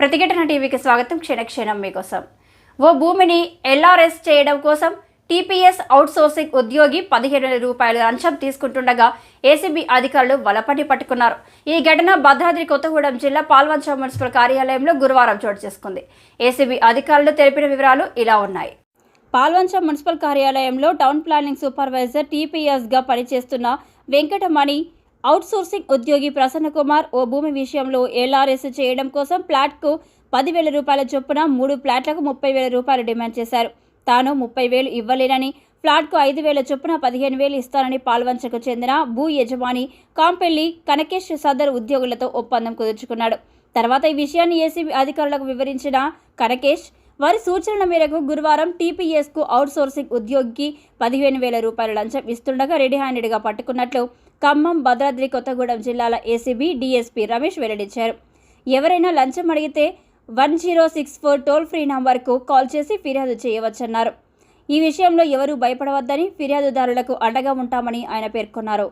ప్రతిఘటన టీవీకి స్వాగతం. క్షణక్షణం మీకోసం. ఓ భూమిని ఎల్ఆర్ఎస్ చేయడం కోసం టీపీఎస్ అవుట్సోర్సింగ్ ఉద్యోగి పదిహేడు వేల రూపాయల లంచం తీసుకుంటుండగా ఏసీబీ అధికారులు వలపట్టి పట్టుకున్నారు. ఈ ఘటన భద్రాద్రి కొత్తగూడెం జిల్లా పాల్వంచ మున్సిపల్ కార్యాలయంలో గురువారం చోటు చేసుకుంది. ఏసీబీ అధికారులు తెలిపిన వివరాలు ఇలా ఉన్నాయి. పాల్వంచ మున్సిపల్ కార్యాలయంలో టౌన్ ప్లానింగ్ సూపర్వైజర్ టీపీఎస్గా పనిచేస్తున్న వెంకటమణి అవుట్సోర్సింగ్ ఉద్యోగి ప్రసన్న కుమార్ ఓ భూమి విషయంలో ఎల్ఆర్ఎస్ చేయడం కోసం ప్లాట్కు పదివేల రూపాయల చొప్పున మూడు ప్లాట్లకు ముప్పై వేల రూపాయలు డిమాండ్ చేశారు. తాను ముప్పై వేలు ఇవ్వలేనని ఫ్లాట్కు ఐదు వేల చొప్పున పదిహేను వేలు ఇస్తానని పాల్వంచకు చెందిన భూ యజమాని కాంపెల్లి కనకేష్ సదర్ ఉద్యోగులతో ఒప్పందం కుదుర్చుకున్నాడు. తర్వాత ఈ విషయాన్ని ఏసీబీ అధికారులకు వివరించిన కనకేష్ వారి సూచనల మేరకు గురువారం టీపీఎస్కు అవుట్సోర్సింగ్ ఉద్యోగికి పదిహేను వేల రూపాయల లంచం ఇస్తుండగా రెడీ హ్యాండెడ్గా పట్టుకున్నట్లు ఖమ్మం భద్రాద్రి కొత్తగూడెం జిల్లాల ఏసీబీ డీఎస్పీ రమేష్ వెల్లడించారు. ఎవరైనా లంచం అడిగితే one zero six four toll free నంబర్కు కాల్ చేసి ఫిర్యాదు చేయవచ్చన్నారు. ఈ విషయంలో ఎవరూ భయపడవద్దని ఫిర్యాదుదారులకు అండగా ఉంటామని ఆయన పేర్కొన్నారు.